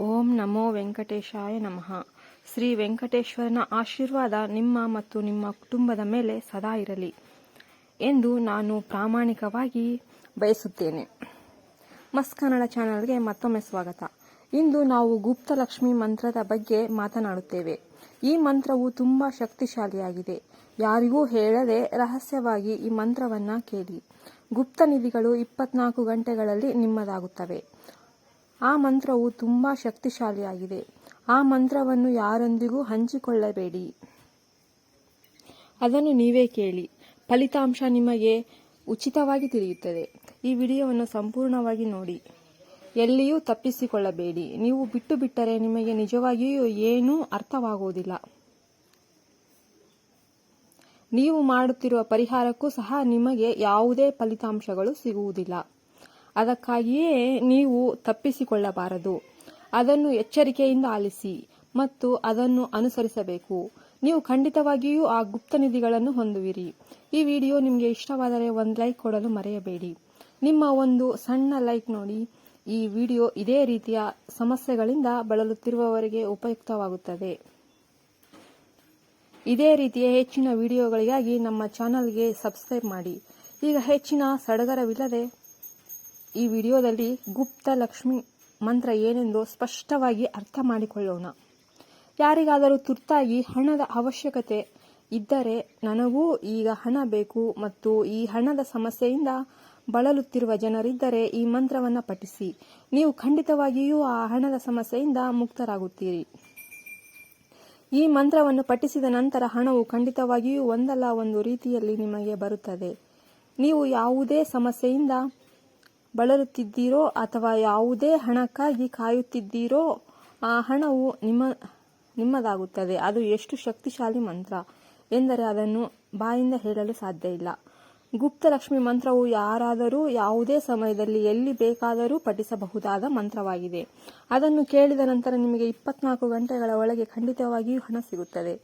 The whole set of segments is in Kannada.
ಓಂ ನಮೋ ವೆಂಕಟೇಶಾಯ ನಮಃ. ಶ್ರೀ ವೆಂಕಟೇಶ್ವರನ ಆಶೀರ್ವಾದ ನಿಮ್ಮ ಮತ್ತು ನಿಮ್ಮ ಕುಟುಂಬದ ಮೇಲೆ ಸದಾ ಇರಲಿ ಎಂದು ನಾನು ಪ್ರಾಮಾಣಿಕವಾಗಿ ಬಯಸುತ್ತೇನೆ. ಮಸ್ ಕನ್ನಡ ಚಾನಲ್ಗೆ ಮತ್ತೊಮ್ಮೆ ಸ್ವಾಗತ. ಇಂದು ನಾವು ಗುಪ್ತಲಕ್ಷ್ಮಿ ಮಂತ್ರದ ಬಗ್ಗೆ ಮಾತನಾಡುತ್ತೇವೆ. ಈ ಮಂತ್ರವು ತುಂಬಾ ಶಕ್ತಿಶಾಲಿಯಾಗಿದೆ. ಯಾರಿಗೂ ಹೇಳದೆ ರಹಸ್ಯವಾಗಿ ಈ ಮಂತ್ರವನ್ನ ಕೇಳಿ. ಗುಪ್ತ ನಿಧಿಗಳು ಇಪ್ಪತ್ನಾಲ್ಕು ಗಂಟೆಗಳಲ್ಲಿ ನಿಮ್ಮದಾಗುತ್ತವೆ. ಆ ಮಂತ್ರವು ತುಂಬ ಶಕ್ತಿಶಾಲಿಯಾಗಿದೆ. ಆ ಮಂತ್ರವನ್ನು ಯಾರೊಂದಿಗೂ ಹಂಚಿಕೊಳ್ಳಬೇಡಿ. ಅದನ್ನು ನೀವೇ ಕೇಳಿ. ಫಲಿತಾಂಶ ನಿಮಗೆ ಉಚಿತವಾಗಿ ತಿಳಿಯುತ್ತದೆ. ಈ ವಿಡಿಯೋವನ್ನು ಸಂಪೂರ್ಣವಾಗಿ ನೋಡಿ. ಎಲ್ಲಿಯೂ ತಪ್ಪಿಸಿಕೊಳ್ಳಬೇಡಿ. ನೀವು ಬಿಟ್ಟು ಬಿಟ್ಟರೆ ನಿಮಗೆ ನಿಜವಾಗಿಯೂ ಏನೂ ಅರ್ಥವಾಗುವುದಿಲ್ಲ. ನೀವು ಮಾಡುತ್ತಿರುವ ಪರಿಹಾರಕ್ಕೂ ಸಹ ನಿಮಗೆ ಯಾವುದೇ ಫಲಿತಾಂಶಗಳು ಸಿಗುವುದಿಲ್ಲ. ಅದಕ್ಕಾಗಿಯೇ ನೀವು ತಪ್ಪಿಸಿಕೊಳ್ಳಬಾರದು. ಅದನ್ನು ಎಚ್ಚರಿಕೆಯಿಂದ ಆಲಿಸಿ ಮತ್ತು ಅದನ್ನು ಅನುಸರಿಸಬೇಕು. ನೀವು ಖಂಡಿತವಾಗಿಯೂ ಆ ಗುಪ್ತ ನಿಧಿಗಳನ್ನು ಹೊಂದುವಿರಿ. ಈ ವಿಡಿಯೋ ನಿಮಗೆ ಇಷ್ಟವಾದರೆ ಒಂದು ಲೈಕ್ ಕೊಡಲು ಮರೆಯಬೇಡಿ. ನಿಮ್ಮ ಒಂದು ಸಣ್ಣ ಲೈಕ್ ನೋಡಿ. ಈ ವಿಡಿಯೋ ಇದೇ ರೀತಿಯ ಸಮಸ್ಯೆಗಳಿಂದ ಬಳಲುತ್ತಿರುವವರಿಗೆ ಉಪಯುಕ್ತವಾಗುತ್ತದೆ. ಇದೇ ರೀತಿಯ ಹೆಚ್ಚಿನ ವಿಡಿಯೋಗಳಿಗಾಗಿ ನಮ್ಮ ಚಾನಲ್ಗೆ ಸಬ್ಸ್ಕ್ರೈಬ್ ಮಾಡಿ. ಈಗ ಹೆಚ್ಚಿನ ಸಡಗರವಿಲ್ಲದೆ ಈ ವಿಡಿಯೋದಲ್ಲಿ ಗುಪ್ತ ಲಕ್ಷ್ಮಿ ಮಂತ್ರ ಏನೆಂದು ಸ್ಪಷ್ಟವಾಗಿ ಅರ್ಥ ಮಾಡಿಕೊಳ್ಳೋಣ. ಯಾರಿಗಾದರೂ ತುರ್ತಾಗಿ ಹಣದ ಅವಶ್ಯಕತೆ ಇದ್ದರೆ ನನಗೂ ಈಗ ಹಣ ಬೇಕು ಮತ್ತು ಈ ಹಣದ ಸಮಸ್ಯೆಯಿಂದ ಬಳಲುತ್ತಿರುವ ಜನರಿದ್ದರೆ ಈ ಮಂತ್ರವನ್ನು ಪಠಿಸಿ. ನೀವು ಖಂಡಿತವಾಗಿಯೂ ಆ ಹಣದ ಸಮಸ್ಯೆಯಿಂದ ಮುಕ್ತರಾಗುತ್ತೀರಿ. ಈ ಮಂತ್ರವನ್ನು ಪಠಿಸಿದ ನಂತರ ಹಣವು ಖಂಡಿತವಾಗಿಯೂ ಒಂದಲ್ಲ ಒಂದು ರೀತಿಯಲ್ಲಿ ನಿಮಗೆ ಬರುತ್ತದೆ. ನೀವು ಯಾವುದೇ ಸಮಸ್ಯೆಯಿಂದ ಬಳಲುತ್ತಿದ್ದೀರೋ ಅಥವಾ ಯಾವುದೇ ಹಣಕ್ಕಾಗಿ ಕಾಯುತ್ತಿದ್ದೀರೋ, ಆ ಹಣವು ನಿಮ್ಮ, ನಿಮ್ಮದಾಗುತ್ತದೆ. ಅದು ಎಷ್ಟು ಶಕ್ತಿಶಾಲಿ ಮಂತ್ರ ಎಂದರೆ ಅದನ್ನು ಬಾಯಿಂದ ಹೇಳಲು ಸಾಧ್ಯ ಇಲ್ಲ. ಗುಪ್ತಲಕ್ಷ್ಮಿ ಮಂತ್ರವು ಯಾರಾದರೂ ಯಾವುದೇ ಸಮಯದಲ್ಲಿ ಎಲ್ಲಿ ಬೇಕಾದರೂ ಪಠಿಸಬಹುದಾದ ಮಂತ್ರವಾಗಿದೆ. ಅದನ್ನು ಕೇಳಿದ ನಂತರ ನಿಮಗೆ ಇಪ್ಪತ್ನಾಲ್ಕು ಗಂಟೆಗಳ ಒಳಗೆ ಖಂಡಿತವಾಗಿಯೂ ಹಣ ಸಿಗುತ್ತದೆ.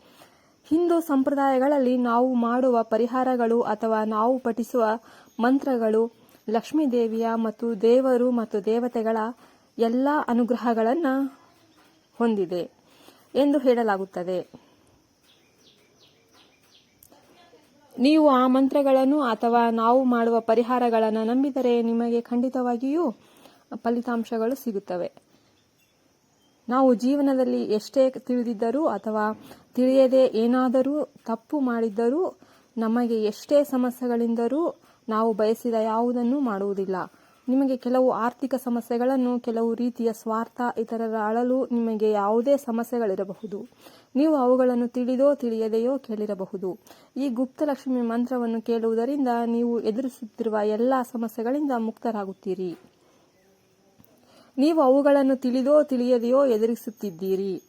ಹಿಂದೂ ಸಂಪ್ರದಾಯಗಳಲ್ಲಿ ನಾವು ಮಾಡುವ ಪರಿಹಾರಗಳು ಅಥವಾ ನಾವು ಪಠಿಸುವ ಮಂತ್ರಗಳು ಲಕ್ಷ್ಮೀ ದೇವಿಯ ಮತ್ತು ದೇವರು ಮತ್ತು ದೇವತೆಗಳ ಎಲ್ಲ ಅನುಗ್ರಹಗಳನ್ನು ಹೊಂದಿದೆ ಎಂದು ಹೇಳಲಾಗುತ್ತದೆ. ನೀವು ಆ ಮಂತ್ರಗಳನ್ನು ಅಥವಾ ನಾವು ಮಾಡುವ ಪರಿಹಾರಗಳನ್ನು ನಂಬಿದರೆ ನಿಮಗೆ ಖಂಡಿತವಾಗಿಯೂ ಫಲಿತಾಂಶಗಳು ಸಿಗುತ್ತವೆ. ನಾವು ಜೀವನದಲ್ಲಿ ಎಷ್ಟೇ ತಿಳಿದಿದ್ದರೂ ಅಥವಾ ತಿಳಿಯದೆ ಏನಾದರೂ ತಪ್ಪು ಮಾಡಿದ್ದರೂ, ನಮಗೆ ಎಷ್ಟೇ ಸಮಸ್ಯೆಗಳಿಂದರೂ ನಾವು ಬಯಸಿದ ಯಾವುದನ್ನೂ ಮಾಡುವುದಿಲ್ಲ. ನಿಮಗೆ ಕೆಲವು ಆರ್ಥಿಕ ಸಮಸ್ಯೆಗಳನ್ನು, ಕೆಲವು ರೀತಿಯ ಸ್ವಾರ್ಥ ಇತರರ ಅಳಲು ನಿಮಗೆ ಯಾವುದೇ ಸಮಸ್ಯೆಗಳಿರಬಹುದು. ನೀವು ಅವುಗಳನ್ನು ತಿಳಿದೋ ತಿಳಿಯದೆಯೋ ಕೇಳಿರಬಹುದು. ಈ ಗುಪ್ತಲಕ್ಷ್ಮಿ ಮಂತ್ರವನ್ನು ಕೇಳುವುದರಿಂದ ನೀವು ಎದುರಿಸುತ್ತಿರುವ ಎಲ್ಲ ಸಮಸ್ಯೆಗಳಿಂದ ಮುಕ್ತರಾಗುತ್ತೀರಿ. ನೀವು ಅವುಗಳನ್ನು ತಿಳಿದೋ ತಿಳಿಯದೆಯೋ ಎದುರಿಸುತ್ತಿದ್ದೀರಿ.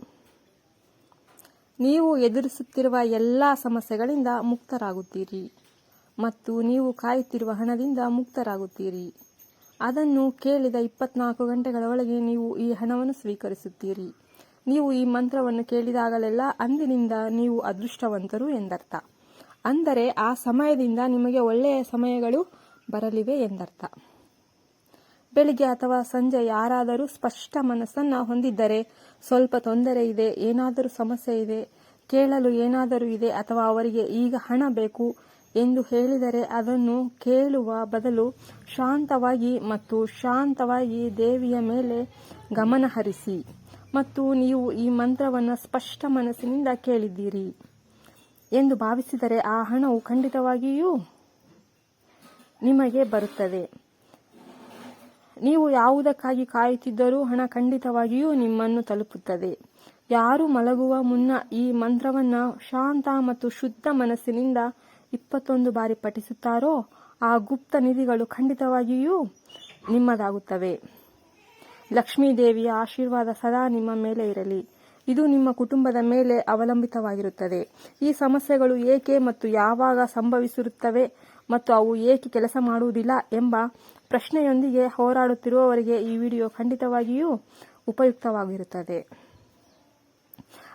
ನೀವು ಎದುರಿಸುತ್ತಿರುವ ಎಲ್ಲ ಸಮಸ್ಯೆಗಳಿಂದ ಮುಕ್ತರಾಗುತ್ತೀರಿ. ಮತ್ತು ನೀವು ಕಾಯುತ್ತಿರುವ ಹಣದಿಂದ ಮುಕ್ತರಾಗುತ್ತೀರಿ. ಅದನ್ನು ಕೇಳಿದ ಇಪ್ಪತ್ನಾಲ್ಕು ಗಂಟೆಗಳ ಒಳಗೆ ನೀವು ಈ ಹಣವನ್ನು ಸ್ವೀಕರಿಸುತ್ತೀರಿ. ನೀವು ಈ ಮಂತ್ರವನ್ನು ಕೇಳಿದಾಗಲೆಲ್ಲ ಅಂದಿನಿಂದ ನೀವು ಅದೃಷ್ಟವಂತರು ಎಂದರ್ಥ. ಅಂದರೆ ಆ ಸಮಯದಿಂದ ನಿಮಗೆ ಒಳ್ಳೆಯ ಸಮಯಗಳು ಬರಲಿವೆ ಎಂದರ್ಥ. ಬೆಳಿಗ್ಗೆ ಅಥವಾ ಸಂಜೆ ಯಾರಾದರೂ ಸ್ಪಷ್ಟ ಮನಸ್ಸನ್ನು ಹೊಂದಿದ್ದರೆ ಸ್ವಲ್ಪ ತೊಂದರೆ ಇದೆ, ಏನಾದರೂ ಸಮಸ್ಯೆ ಇದೆ, ಕೇಳಲು ಏನಾದರೂ ಇದೆ ಅಥವಾ ಅವರಿಗೆ ಈಗ ಹಣ ಬೇಕು ಎಂದು ಹೇಳಿದರೆ ಅದನ್ನು ಕೇಳುವ ಬದಲು ಶಾಂತವಾಗಿ ಮತ್ತು ಶಾಂತವಾಗಿ ದೇವಿಯ ಮೇಲೆ ಗಮನ ಹರಿಸಿ ಮತ್ತು ನೀವು ಈ ಮಂತ್ರವನ್ನು ಸ್ಪಷ್ಟ ಮನಸ್ಸಿನಿಂದ ಕೇಳಿದ್ದೀರಿ ಎಂದು ಭಾವಿಸಿದರೆ ಆ ಹಣವು ಖಂಡಿತವಾಗಿಯೂ ನಿಮಗೆ ಬರುತ್ತದೆ. ನೀವು ಯಾವುದಕ್ಕಾಗಿ ಕಾಯುತ್ತಿದ್ದರೂ ಹಣ ಖಂಡಿತವಾಗಿಯೂ ನಿಮ್ಮನ್ನು ತಲುಪುತ್ತದೆ. ಯಾರು ಮಲಗುವ ಮುನ್ನ ಈ ಮಂತ್ರವನ್ನು ಶಾಂತ ಮತ್ತು ಶುದ್ಧ ಮನಸ್ಸಿನಿಂದ ಇಪ್ಪತ್ತೊಂದು ಬಾರಿ ಪಠಿಸುತ್ತಾರೋ, ಆ ಗುಪ್ತ ನಿಧಿಗಳು ಖಂಡಿತವಾಗಿಯೂ ನಿಮ್ಮದಾಗುತ್ತವೆ. ಲಕ್ಷ್ಮೀ ದೇವಿಯ ಆಶೀರ್ವಾದ ಸದಾ ನಿಮ್ಮ ಮೇಲೆ ಇರಲಿ. ಇದು ನಿಮ್ಮ ಕುಟುಂಬದ ಮೇಲೆ ಅವಲಂಬಿತವಾಗಿರುತ್ತದೆ. ಈ ಸಮಸ್ಯೆಗಳು ಏಕೆ ಮತ್ತು ಯಾವಾಗ ಸಂಭವಿಸಿರುತ್ತವೆ ಮತ್ತು ಅವು ಏಕೆ ಕೆಲಸ ಮಾಡುವುದಿಲ್ಲ ಎಂಬ ಪ್ರಶ್ನೆಯೊಂದಿಗೆ ಹೋರಾಡುತ್ತಿರುವವರಿಗೆ ಈ ವಿಡಿಯೋ ಖಂಡಿತವಾಗಿಯೂ ಉಪಯುಕ್ತವಾಗಿರುತ್ತದೆ.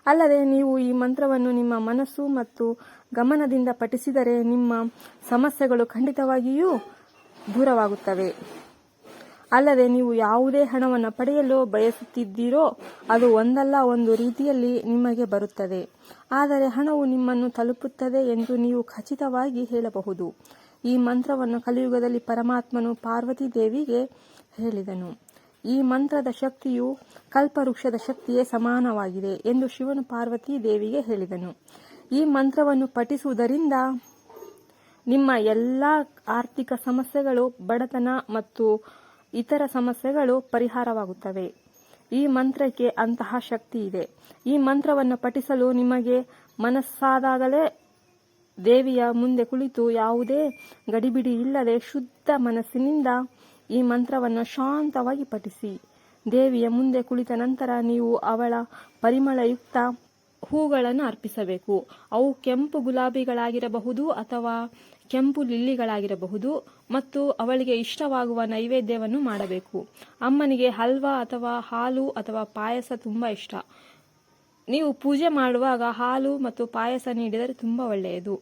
ಅಲ್ಲದೆ ನೀವು ಈ ಮಂತ್ರವನ್ನು ನಿಮ್ಮ ಮನಸ್ಸು ಮತ್ತು ಗಮನದಿಂದ ಪಠಿಸಿದರೆ ನಿಮ್ಮ ಸಮಸ್ಯೆಗಳು ಖಂಡಿತವಾಗಿಯೂ ದೂರವಾಗುತ್ತವೆ. ಅಲ್ಲದೆ ನೀವು ಯಾವುದೇ ಹಣವನ್ನು ಪಡೆಯಲು ಬಯಸುತ್ತಿದ್ದೀರೋ, ಅದು ಒಂದಲ್ಲ, ಒಂದು ರೀತಿಯಲ್ಲಿ ನಿಮಗೆ ಬರುತ್ತದೆ. ಆದರೆ ಹಣವು ನಿಮ್ಮನ್ನು ತಲುಪುತ್ತದೆ ಎಂದು ನೀವು ಖಚಿತವಾಗಿ ಹೇಳಬಹುದು. ಈ ಮಂತ್ರವನ್ನು ಕಲಿಯುಗದಲ್ಲಿ ಪರಮಾತ್ಮನು ಪಾರ್ವತಿ ದೇವಿಗೆ ಹೇಳಿದನು. ಈ ಮಂತ್ರದ ಶಕ್ತಿಯು ಕಲ್ಪವೃಕ್ಷದ ಶಕ್ತಿಯೇ ಸಮಾನವಾಗಿದೆ ಎಂದು ಶಿವನು ಪಾರ್ವತಿ ದೇವಿಗೆ ಹೇಳಿದನು. ಈ ಮಂತ್ರವನ್ನು ಪಠಿಸುವುದರಿಂದ ನಿಮ್ಮ ಎಲ್ಲ ಆರ್ಥಿಕ ಸಮಸ್ಯೆಗಳು, ಬಡತನ ಮತ್ತು ಇತರ ಸಮಸ್ಯೆಗಳು ಪರಿಹಾರವಾಗುತ್ತವೆ. ಈ ಮಂತ್ರಕ್ಕೆ ಅಂತಹ ಶಕ್ತಿ ಇದೆ. ಈ ಮಂತ್ರವನ್ನು ಪಠಿಸಲು ನಿಮಗೆ ಮನಸ್ಸಾದಾಗಲೇ ದೇವಿಯ ಮುಂದೆ ಕುಳಿತು ಯಾವುದೇ ಗಡಿಬಿಡಿ ಇಲ್ಲದೆ ಶುದ್ಧ ಮನಸ್ಸಿನಿಂದ ಈ ಮಂತ್ರವನ್ನು ಶಾಂತವಾಗಿ ಪಠಿಸಿ. ದೇವಿಯ ಮುಂದೆ ಕುಳಿತ ನಂತರ ನೀವು ಅವಳ ಪರಿಮಳಯುಕ್ತ ಹೂಗಳನ್ನು ಅರ್ಪಿಸಬೇಕು. ಅವು ಕೆಂಪು ಗುಲಾಬಿಗಳಾಗಿರಬಹುದು ಅಥವಾ ಕೆಂಪು ಲಿಲ್ಲಿಗಳಾಗಿರಬಹುದು ಮತ್ತು ಅವಳಿಗೆ ಇಷ್ಟವಾಗುವ ನೈವೇದ್ಯವನ್ನು ಮಾಡಬೇಕು. ಅಮ್ಮನಿಗೆ ಹಲ್ವಾ ಅಥವಾ ಹಾಲು ಅಥವಾ ಪಾಯಸ ತುಂಬಾ ಇಷ್ಟ. ನೀವು ಪೂಜೆ ಮಾಡುವಾಗ ಹಾಲು ಮತ್ತು ಪಾಯಸ ನೀಡಿದರೆ ತುಂಬಾ ಒಳ್ಳೆಯದು.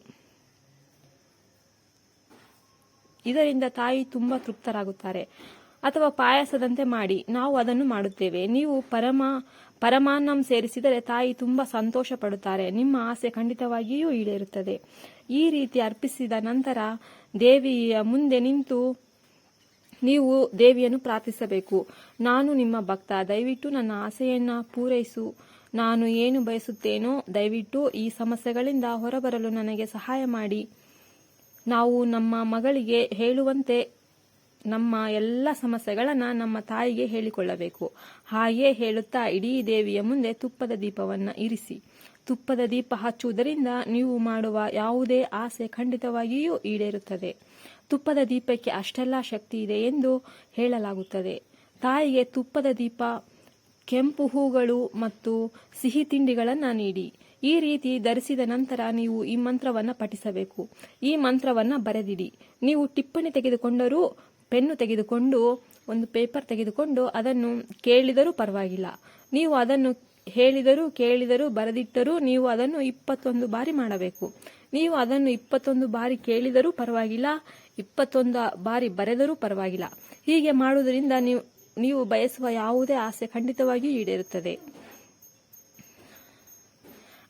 ಇದರಿಂದ ತಾಯಿ ತುಂಬಾ ತೃಪ್ತರಾಗುತ್ತಾರೆ. ಅಥವಾ ಪಾಯಸದಂತೆ ಮಾಡಿ. ನಾವು ಅದನ್ನು ಮಾಡುತ್ತೇವೆ. ನೀವು ಪರಮ ಪರಮಾನ್ನಂ ಸೇರಿಸಿದರೆ ತಾಯಿ ತುಂಬಾ ಸಂತೋಷ ಪಡುತ್ತಾರೆ ನಿಮ್ಮ ಆಸೆ ಖಂಡಿತವಾಗಿಯೂ ಈಡೇರುತ್ತದೆ. ಈ ರೀತಿ ಅರ್ಪಿಸಿದ ನಂತರ ದೇವಿಯ ಮುಂದೆ ನಿಂತು ನೀವು ದೇವಿಯನ್ನು ಪ್ರಾರ್ಥಿಸಬೇಕು. ನಾನು ನಿಮ್ಮ ಭಕ್ತ. ದಯವಿಟ್ಟು ನನ್ನ ಆಸೆಯನ್ನ ಪೂರೈಸು. ನಾನು ಏನು ಬಯಸುತ್ತೇನೋ ದಯವಿಟ್ಟು ಈ ಸಮಸ್ಯೆಗಳಿಂದ ಹೊರಬರಲು ನನಗೆ ಸಹಾಯ ಮಾಡಿ. ನಾವು ನಮ್ಮ ಮಗಳಿಗೆ ಹೇಳುವಂತೆ ನಮ್ಮ ಎಲ್ಲ ಸಮಸ್ಯೆಗಳನ್ನು ನಮ್ಮ ತಾಯಿಗೆ ಹೇಳಿಕೊಳ್ಳಬೇಕು. ಹಾಗೆ ಹೇಳುತ್ತಾ ಇಡೀ ದೇವಿಯ ಮುಂದೆ ತುಪ್ಪದ ದೀಪವನ್ನು ಇರಿಸಿ. ತುಪ್ಪದ ದೀಪ ಹಚ್ಚುವುದರಿಂದ ನೀವು ಮಾಡುವ ಯಾವುದೇ ಆಸೆ ಖಂಡಿತವಾಗಿಯೂ ಈಡೇರುತ್ತದೆ. ತುಪ್ಪದ ದೀಪಕ್ಕೆ ಅಷ್ಟೆಲ್ಲ ಶಕ್ತಿ ಇದೆ ಎಂದು ಹೇಳಲಾಗುತ್ತದೆ. ತಾಯಿಗೆ ತುಪ್ಪದ ದೀಪ, ಕೆಂಪು ಹೂಗಳು ಮತ್ತು ಸಿಹಿ ತಿಂಡಿಗಳನ್ನು ನೀಡಿ. ಈ ರೀತಿ ಧರಿಸಿದ ನಂತರ ನೀವು ಈ ಮಂತ್ರವನ್ನು ಪಠಿಸಬೇಕು. ಈ ಮಂತ್ರವನ್ನು ಬರೆದಿಡಿ. ನೀವು ಟಿಪ್ಪಣಿ ತೆಗೆದುಕೊಂಡರೂ ಪೆನ್ನು ತೆಗೆದುಕೊಂಡು, ಒಂದು ಪೇಪರ್ ತೆಗೆದುಕೊಂಡು ಅದನ್ನು ಕೇಳಿದರೂ ಪರವಾಗಿಲ್ಲ. ನೀವು ಅದನ್ನು ಹೇಳಿದರೂ ಕೇಳಿದರೂ ಬರೆದಿಟ್ಟರೂ ನೀವು ಅದನ್ನು ಇಪ್ಪತ್ತೊಂದು ಬಾರಿ ಮಾಡಬೇಕು. ನೀವು ಅದನ್ನು ಇಪ್ಪತ್ತೊಂದು ಬಾರಿ ಕೇಳಿದರೂ ಪರವಾಗಿಲ್ಲ, ಇಪ್ಪತ್ತೊಂದು ಬಾರಿ ಬರೆದರೂ ಪರವಾಗಿಲ್ಲ. ಹೀಗೆ ಮಾಡುವುದರಿಂದ ನೀವು ನೀವು ಬಯಸುವ ಯಾವುದೇ ಆಸೆ ಖಂಡಿತವಾಗಿಯೂ ಈಡೇರುತ್ತದೆ.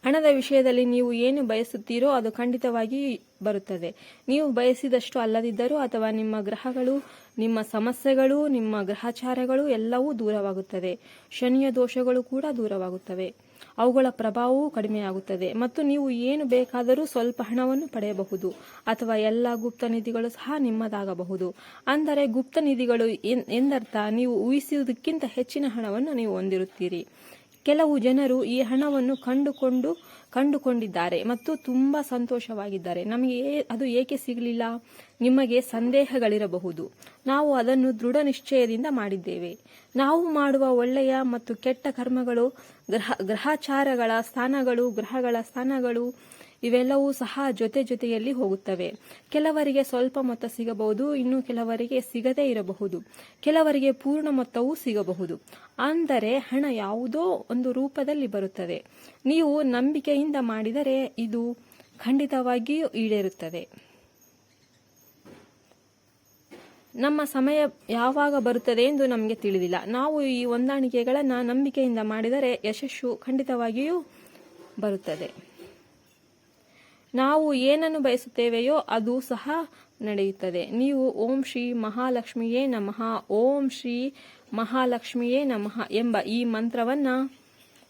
ಹಣದ ವಿಷಯದಲ್ಲಿ ನೀವು ಏನು ಬಯಸುತ್ತೀರೋ ಅದು ಖಂಡಿತವಾಗಿ ಬರುತ್ತದೆ. ನೀವು ಬಯಸಿದಷ್ಟು ಅಲ್ಲದಿದ್ದರೂ ಅಥವಾ ನಿಮ್ಮ ಗ್ರಹಗಳು, ನಿಮ್ಮ ಸಮಸ್ಯೆಗಳು, ನಿಮ್ಮ ಗ್ರಹಚಾರಗಳು ಎಲ್ಲವೂ ದೂರವಾಗುತ್ತದೆ. ಶನಿಯ ದೋಷಗಳು ಕೂಡ ದೂರವಾಗುತ್ತವೆ. ಅವುಗಳ ಪ್ರಭಾವವೂ ಕಡಿಮೆಯಾಗುತ್ತದೆ. ಮತ್ತು ನೀವು ಏನು ಬೇಕಾದರೂ ಸ್ವಲ್ಪ ಹಣವನ್ನು ಪಡೆಯಬಹುದು. ಅಥವಾ ಎಲ್ಲ ಗುಪ್ತ ನಿಧಿಗಳು ಸಹ ನಿಮ್ಮದಾಗಬಹುದು. ಅಂದರೆ ಗುಪ್ತ ನಿಧಿಗಳು ಎಂದರ್ಥ, ನೀವು ಊಹಿಸುವುದಕ್ಕಿಂತ ಹೆಚ್ಚಿನ ಹಣವನ್ನು ನೀವು ಹೊಂದಿರುತ್ತೀರಿ. ಕೆಲವು ಜನರು ಈ ಹಣವನ್ನು ಕಂಡುಕೊಂಡು, ಕಂಡುಕೊಂಡಿದ್ದಾರೆ ಮತ್ತು ತುಂಬಾ ಸಂತೋಷವಾಗಿದ್ದಾರೆ. ನಮಗೆ ಅದು ಏಕೆ ಸಿಗಲಿಲ್ಲ? ನಿಮಗೆ ಸಂದೇಹಗಳಿರಬಹುದು. ನಾವು ಅದನ್ನು ದೃಢ ನಿಶ್ಚಯದಿಂದ ಮಾಡಿದ್ದೇವೆ. ನಾವು ಮಾಡುವ ಒಳ್ಳೆಯ ಮತ್ತು ಕೆಟ್ಟ ಕರ್ಮಗಳು, ಗ್ರಹ, ಗ್ರಹಚಾರಗಳ ಸ್ಥಾನಗಳು, ಗ್ರಹಗಳ ಸ್ಥಾನಗಳು ಇವೆಲ್ಲವೂ ಸಹ ಜೊತೆ ಜೊತೆಯಲ್ಲಿ ಹೋಗುತ್ತವೆ. ಕೆಲವರಿಗೆ ಸ್ವಲ್ಪ ಮೊತ್ತ ಸಿಗಬಹುದು, ಇನ್ನು ಕೆಲವರಿಗೆ ಸಿಗದೇ ಇರಬಹುದು. ಕೆಲವರಿಗೆ ಪೂರ್ಣ ಮೊತ್ತವೂ ಸಿಗಬಹುದು. ಅಂದರೆ ಹಣ ಯಾವುದೋ ಒಂದು ರೂಪದಲ್ಲಿ ಬರುತ್ತದೆ. ನೀವು ನಂಬಿಕೆಯಿಂದ ಮಾಡಿದರೆ ಇದು ಖಂಡಿತವಾಗಿಯೂ ಈಡೇರುತ್ತದೆ. ನಮ್ಮ ಸಮಯ ಯಾವಾಗ ಬರುತ್ತದೆ ಎಂದು ನಮಗೆ ತಿಳಿದಿಲ್ಲ. ನಾವು ಈ ಹೊಂದಾಣಿಕೆಗಳನ್ನು ನಂಬಿಕೆಯಿಂದ ಮಾಡಿದರೆ ಯಶಸ್ಸು ಖಂಡಿತವಾಗಿಯೂ ಬರುತ್ತದೆ. ನಾವು ಏನನ್ನು ಬಯಸುತ್ತೇವೆಯೋ ಅದು ಸಹ ನಡೆಯುತ್ತದೆ. ನೀವು ಓಂ ಶ್ರೀ ಮಹಾಲಕ್ಷ್ಮಿಯೇ ನಮಃ, ಓಂ ಶ್ರೀ ಮಹಾಲಕ್ಷ್ಮಿಯೇ ನಮಃ ಎಂಬ ಈ ಮಂತ್ರವನ್ನ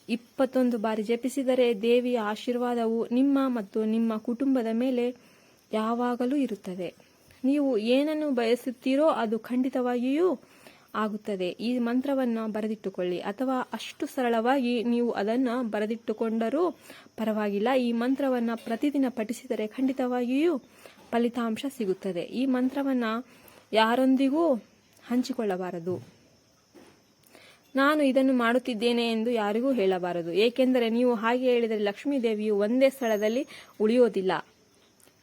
ಇಪ್ಪತ್ತೊಂದು ಬಾರಿ ಜಪಿಸಿದರೆ ದೇವಿಯ ಆಶೀರ್ವಾದವು ನಿಮ್ಮ ಮತ್ತು ನಿಮ್ಮ ಕುಟುಂಬದ ಮೇಲೆ ಯಾವಾಗಲೂ ಇರುತ್ತದೆ. ನೀವು ಏನನ್ನು ಬಯಸುತ್ತೀರೋ ಅದು ಖಂಡಿತವಾಗಿಯೂ ಆಗುತ್ತದೆ. ಈ ಮಂತ್ರವನ್ನು ಬರೆದಿಟ್ಟುಕೊಳ್ಳಿ. ಅಥವಾ ಅಷ್ಟು ಸರಳವಾಗಿ ನೀವು ಅದನ್ನು ಬರೆದಿಟ್ಟುಕೊಂಡರೂ ಪರವಾಗಿಲ್ಲ. ಈ ಮಂತ್ರವನ್ನು ಪ್ರತಿದಿನ ಪಠಿಸಿದರೆ ಖಂಡಿತವಾಗಿಯೂ ಫಲಿತಾಂಶ ಸಿಗುತ್ತದೆ. ಈ ಮಂತ್ರವನ್ನು ಯಾರೊಂದಿಗೂ ಹಂಚಿಕೊಳ್ಳಬಾರದು. ನಾನು ಇದನ್ನು ಮಾಡುತ್ತಿದ್ದೇನೆ ಎಂದು ಯಾರಿಗೂ ಹೇಳಬಾರದು. ಏಕೆಂದರೆ ನೀವು ಹಾಗೆ ಹೇಳಿದರೆ ಲಕ್ಷ್ಮೀ ದೇವಿಯು ಒಂದೇ ಸ್ಥಳದಲ್ಲಿ ಉಳಿಯೋದಿಲ್ಲ.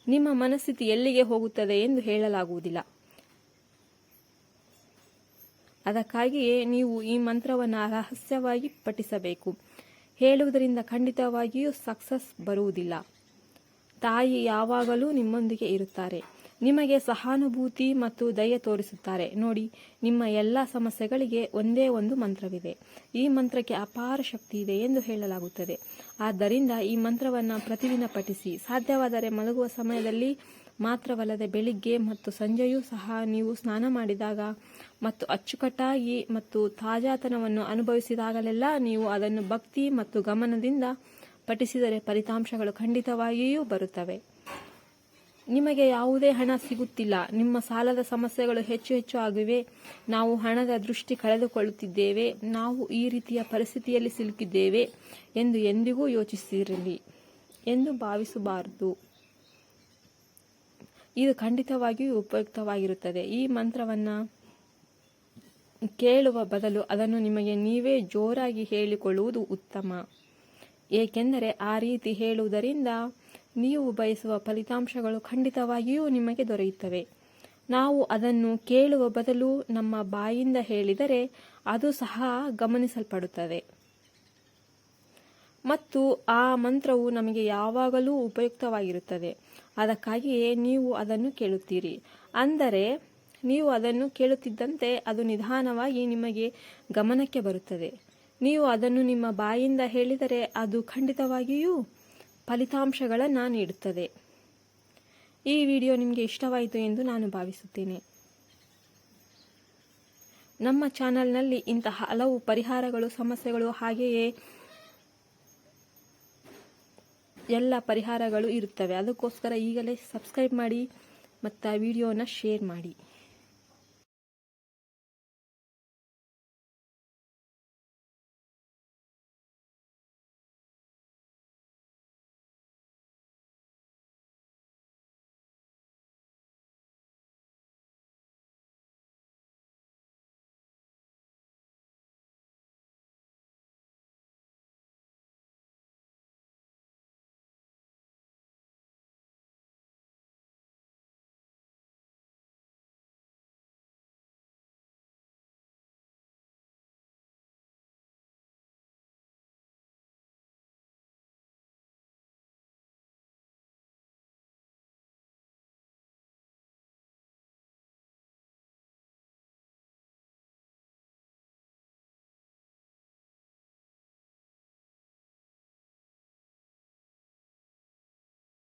ನಿಮ್ಮ ಮನಸ್ಥಿತಿ ಎಲ್ಲಿಗೆ ಹೋಗುತ್ತದೆ ಎಂದು ಹೇಳಲಾಗುವುದಿಲ್ಲ. ಅದಕ್ಕಾಗಿಯೇ ನೀವು ಈ ಮಂತ್ರವನ್ನು ರಹಸ್ಯವಾಗಿ ಪಠಿಸಬೇಕು. ಹೇಳುವುದರಿಂದ ಖಂಡಿತವಾಗಿಯೂ ಸಕ್ಸಸ್ ಬರುವುದಿಲ್ಲ. ತಾಯಿ ಯಾವಾಗಲೂ ನಿಮ್ಮೊಂದಿಗೆ ಇರುತ್ತಾರೆ. ನಿಮಗೆ ಸಹಾನುಭೂತಿ ಮತ್ತು ದಯೆ ತೋರಿಸುತ್ತಾರೆ. ನೋಡಿ, ನಿಮ್ಮ ಎಲ್ಲ ಸಮಸ್ಯೆಗಳಿಗೆ ಒಂದೇ ಒಂದು ಮಂತ್ರವಿದೆ. ಈ ಮಂತ್ರಕ್ಕೆ ಅಪಾರ ಶಕ್ತಿ ಇದೆ ಎಂದು ಹೇಳಲಾಗುತ್ತದೆ. ಆದ್ದರಿಂದ ಈ ಮಂತ್ರವನ್ನು ಪ್ರತಿದಿನ ಪಠಿಸಿ. ಸಾಧ್ಯವಾದರೆ ಮಲಗುವ ಸಮಯದಲ್ಲಿ ಮಾತ್ರವಲ್ಲದೆ ಬೆಳಿಗ್ಗೆ ಮತ್ತು ಸಂಜೆಯೂ ಸಹ ನೀವು ಸ್ನಾನ ಮಾಡಿದಾಗ ಮತ್ತು ಅಚ್ಚುಕಟ್ಟಾಗಿ ಮತ್ತು ತಾಜಾತನವನ್ನು ಅನುಭವಿಸಿದಾಗಲೆಲ್ಲ ನೀವು ಅದನ್ನು ಭಕ್ತಿ ಮತ್ತು ಗಮನದಿಂದ ಪಠಿಸಿದರೆ ಫಲಿತಾಂಶಗಳು ಖಂಡಿತವಾಗಿಯೂ ಬರುತ್ತವೆ. ನಿಮಗೆ ಯಾವುದೇ ಹಣ ಸಿಗುತ್ತಿಲ್ಲ, ನಿಮ್ಮ ಸಾಲದ ಸಮಸ್ಯೆಗಳು ಹೆಚ್ಚು ಹೆಚ್ಚು ಆಗಿವೆ, ನಾವು ಹಣದ ದೃಷ್ಟಿ ಕಳೆದುಕೊಳ್ಳುತ್ತಿದ್ದೇವೆ, ನಾವು ಈ ರೀತಿಯ ಪರಿಸ್ಥಿತಿಯಲ್ಲಿ ಸಿಲುಕಿದ್ದೇವೆ ಎಂದು ಎಂದಿಗೂ ಯೋಚಿಸಿರಲಿ ಎಂದು ಭಾವಿಸಬಾರದು. ಇದು ಖಂಡಿತವಾಗಿಯೂ ಉಪಯುಕ್ತವಾಗಿರುತ್ತದೆ. ಈ ಮಂತ್ರವನ್ನು ಕೇಳುವ ಬದಲು ಅದನ್ನು ನಿಮಗೆ ನೀವೇ ಜೋರಾಗಿ ಹೇಳಿಕೊಳ್ಳುವುದು ಉತ್ತಮ. ಏಕೆಂದರೆ ಆ ರೀತಿ ಹೇಳುವುದರಿಂದ ನೀವು ಬಯಸುವ ಫಲಿತಾಂಶಗಳು ಖಂಡಿತವಾಗಿಯೂ ನಿಮಗೆ ದೊರೆಯುತ್ತವೆ. ನಾವು ಅದನ್ನು ಕೇಳುವ ಬದಲು ನಮ್ಮ ಬಾಯಿಂದ ಹೇಳಿದರೆ ಅದು ಸಹ ಗಮನಿಸಲ್ಪಡುತ್ತದೆ. ಮತ್ತು ಆ ಮಂತ್ರವು ನಮಗೆ ಯಾವಾಗಲೂ ಉಪಯುಕ್ತವಾಗಿರುತ್ತದೆ. ಅದಕ್ಕಾಗಿಯೇ ನೀವು ಅದನ್ನು ಕೇಳುತ್ತೀರಿ. ಅಂದರೆ ನೀವು ಅದನ್ನು ಕೇಳುತ್ತಿದ್ದಂತೆ ಅದು ನಿಧಾನವಾಗಿ ನಿಮಗೆ ಗಮನಕ್ಕೆ ಬರುತ್ತದೆ. ನೀವು ಅದನ್ನು ನಿಮ್ಮ ಬಾಯಿಂದ ಹೇಳಿದರೆ ಅದು ಖಂಡಿತವಾಗಿಯೂ ಫಲಿತಾಂಶಗಳನ್ನು ನೀಡುತ್ತದೆ. ಈ ವಿಡಿಯೋ ನಿಮಗೆ ಇಷ್ಟವಾಯಿತು ಎಂದು ನಾನು ಭಾವಿಸುತ್ತೇನೆ. ನಮ್ಮ ಚಾನಲ್ನಲ್ಲಿ ಇಂತಹ ಹಲವು ಪರಿಹಾರಗಳು, ಸಮಸ್ಯೆಗಳು ಹಾಗೆಯೇ ಎಲ್ಲ ಪರಿಹಾರಗಳು ಇರುತ್ತವೆ. ಅದಕ್ಕೋಸ್ಕರ ಈಗಲೇ ಸಬ್ಸ್ಕ್ರೈಬ್ ಮಾಡಿ, ಮತ್ತು ವಿಡಿಯೋನ ಶೇರ್ ಮಾಡಿ.